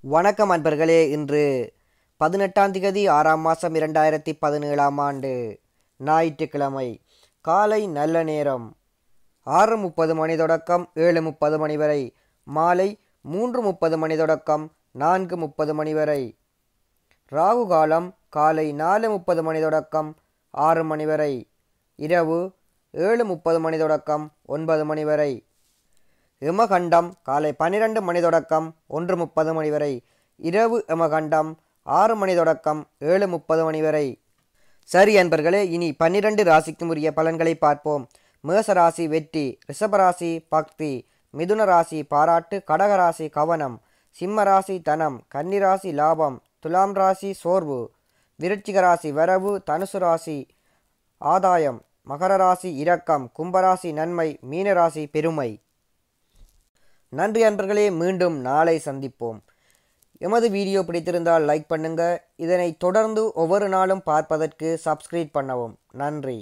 வணக்கம் அன்பர்களே இன்று பதினெட்டாம் திகதி ஆறாம் மாதம் இரண்டாயிரத்தி பதினேழாம் ஆண்டு ஞாயிற்றுக்கிழமை காலை நல்ல நேரம். ஆறு முப்பது மணி தொடக்கம் ஏழு முப்பது மணி வரை மாலை மூன்று முப்பது மணி தொடக்கம் நான்கு முப்பது மணி வரை. ராகு காலம் காலை நாலு முப்பது மணி தொடக்கம் ஆறு மணி வரை. இரவு ஏழு முப்பது மணி தொடக்கம் ஒன்பது மணி வரை. எமகண்டம் காலை பன்னிரண்டு மணி தொடக்கம் ஒன்று முப்பது மணி வரை. இரவு எமகண்டம் ஆறு மணி தொடக்கம் ஏழு முப்பது மணி வரை. சரி அன்பர்களே இனி பன்னிரண்டு ராசிக்கும் உரிய பலன்களை பார்ப்போம். மேசராசி வெற்றி ரிஷபராசி பக்தி மிதுன ராசி பாராட்டு கடகராசி கவனம் சிம்ம ராசி தனம் கன்னிராசி லாபம் துலாம் ராசி சோர்வு விருச்சிக ராசி வரவு தனுசு ராசி ஆதாயம் மகர ராசி இரக்கம் கும்பராசி நன்மை மீனராசி பெருமை. நன்றி அன்பர்களே மீண்டும் நாளை சந்திப்போம். எமது வீடியோ பிடித்திருந்தால் லைக் பண்ணுங்கள் இதனை தொடர்ந்து ஒவ்வொரு நாளும் பார்ப்பதற்கு சப்ஸ்கிரைப் பண்ணவும். நன்றி.